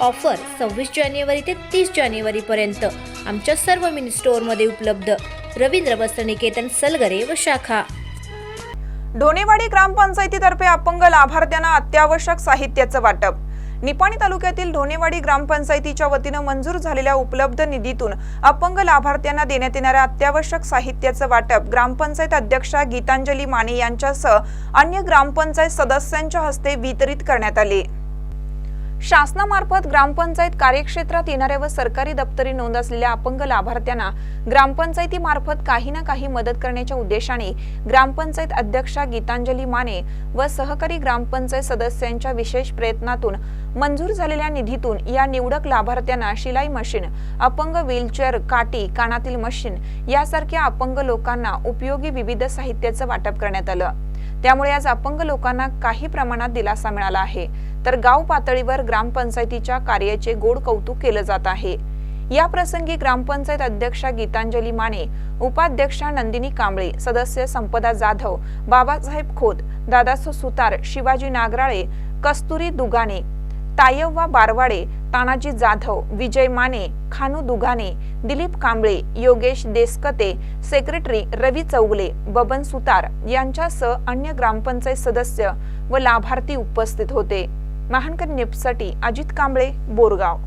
Offer सव्वीस जानेवारी ते तीस जानेवारीपर्यंत आमच्या सर्व मिनी स्टोअरमध्ये उपलब्ध. रवींद्र वस्त्रनिकेतन सलगरे व शाखा. ढोणेवाडी ग्रामपंचायतीतर्फे अपंग लाभार्थ्यांना अत्यावश्यक साहित्याचं वाटप. निपाणी तालुक्यातील ढोणेवाडी ग्रामपंचायतीच्या वतीनं मंजूर झालेल्या उपलब्ध निधीतून अपंग लाभार्थ्यांना देण्यात येणाऱ्या अत्यावश्यक साहित्याचं वाटप ग्रामपंचायत अध्यक्षा गीतांजली माने यांच्यासह अन्य ग्रामपंचायत सदस्यांच्या हस्ते वितरित करण्यात आले. शासनामार्फत ग्रामपंचायत कार्यक्षेत्रात येणाऱ्या व सरकारी दप्तरी नोंद असलेल्या अपंग लाभार्थ्यांना ग्रामपंचायतीमार्फत काही ना काही मदत करण्याच्या उद्देशाने ग्रामपंचायत अध्यक्षा गीतांजली माने व सहकारी ग्रामपंचायत सदस्यांच्या विशेष प्रयत्नातून मंजूर झालेल्या निधीतून या निवडक लाभार्थ्यांना शिलाई मशीन अपंग व्हीलचेअर काटी कानातील मशीन यासारख्या अपंग लोकांना उपयोगी विविध साहित्याचं वाटप करण्यात आलं. त्यामुळे आज अपंग लोकांना काही प्रमाणात दिलासा मिळाला आहे. तर गाव पातळीवर ग्रामपंचायतीच्या कार्याचे गोड कौतुक केलं जात आहे. या प्रसंगी ग्रामपंचायत अध्यक्षा गीतांजली माने उपाध्यक्षा नंदिनी कांबळे सदस्य संपदा जाधव बाबासाहेब खोत दादासो सुतार शिवाजी नागराळे कस्तुरी दुगाने तायव्वा बारवाडे तानाजी जाधव विजय माने खानू दुगाने दिलीप कांबळे योगेश देसकते सेक्रेटरी रवी चौगले बबन सुतार यांच्यासह अन्य ग्रामपंचायत सदस्य व लाभार्थी उपस्थित होते. महानकर निप्ससाठी अजित कांबळे बोरगाव.